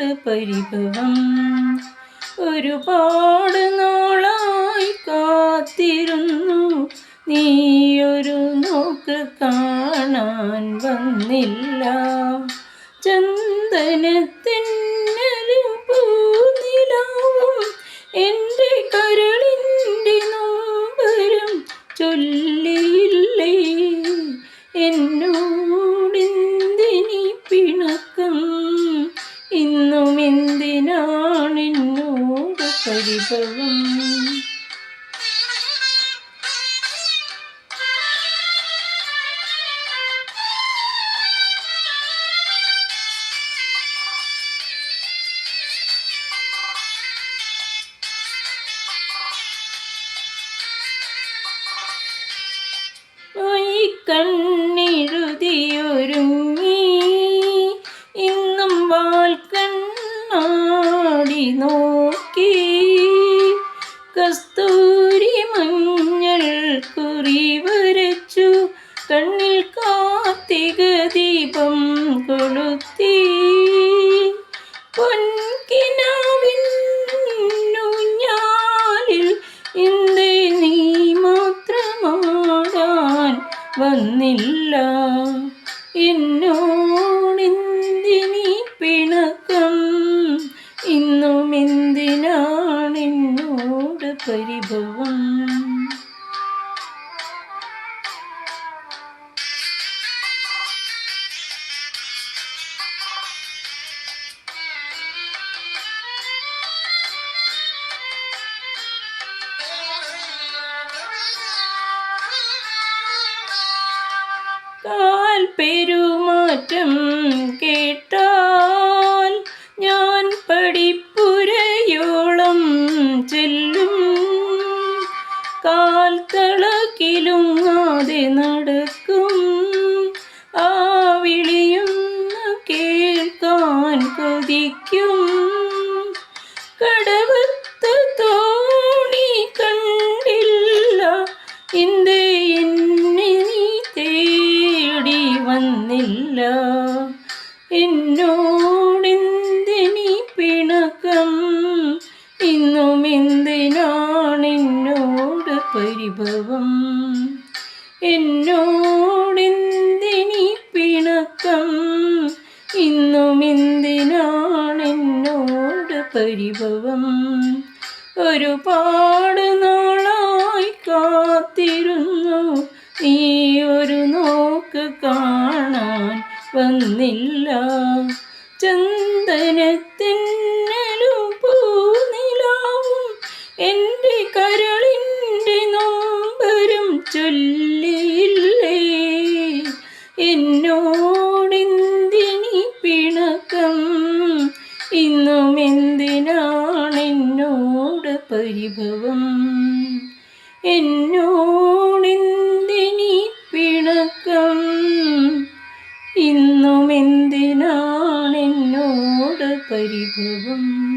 എന്തിനാണെന്നോട് പരിഭവം ഒരുപാട് നാളായി കാത്തിരുന്നു. നീയൊരു നോക്ക് കാണാൻ വന്നില്ല. ചന്ദനത്തിന്നലും ഈ കണ്ണെഴുതിയൊരുങ്ങി ഇന്നും വാൽക്കണ്ണാടി നോക്കി കണ്ണിൽ കാർത്തിക ദീപം കൊളുത്തി. പൊൻകിനാവിന്നുഞ്ഞാലിൽ ഇന്ത് നീ മാത്രമാകാൻ വന്നില്ല. എന്നോടിന്തിനി പിണക്കം? ഇന്നും എന്തിനാണെന്നോട് പരിഭവം? കാൽ പെരുമാറ്റം കേട്ടാൽ എന്നോടെന്തിനി പിണക്കം ഇന്നും എന്തിനാണെന്നോട് പരിഭവം? എന്നോടെന്തിനി പിണക്കം ഇന്നും എന്തിനാണെന്നോട് പരിഭവം? ഒരുപാട് നാളായി കാത്തിരുന്നു എന്റെ കരളിന്റെ നൊമ്പരം ചൊല്ലിയില്ലേ? എന്നോടെന്തിനി പിണക്കം? ഇന്നും എന്തിനാണ് എന്നോട് പരിഭവം? എന്നോടെന്തിനി പിണക്കം? ഇന്നും എന്തിനാണ് എന്നോട് പരിഭവം?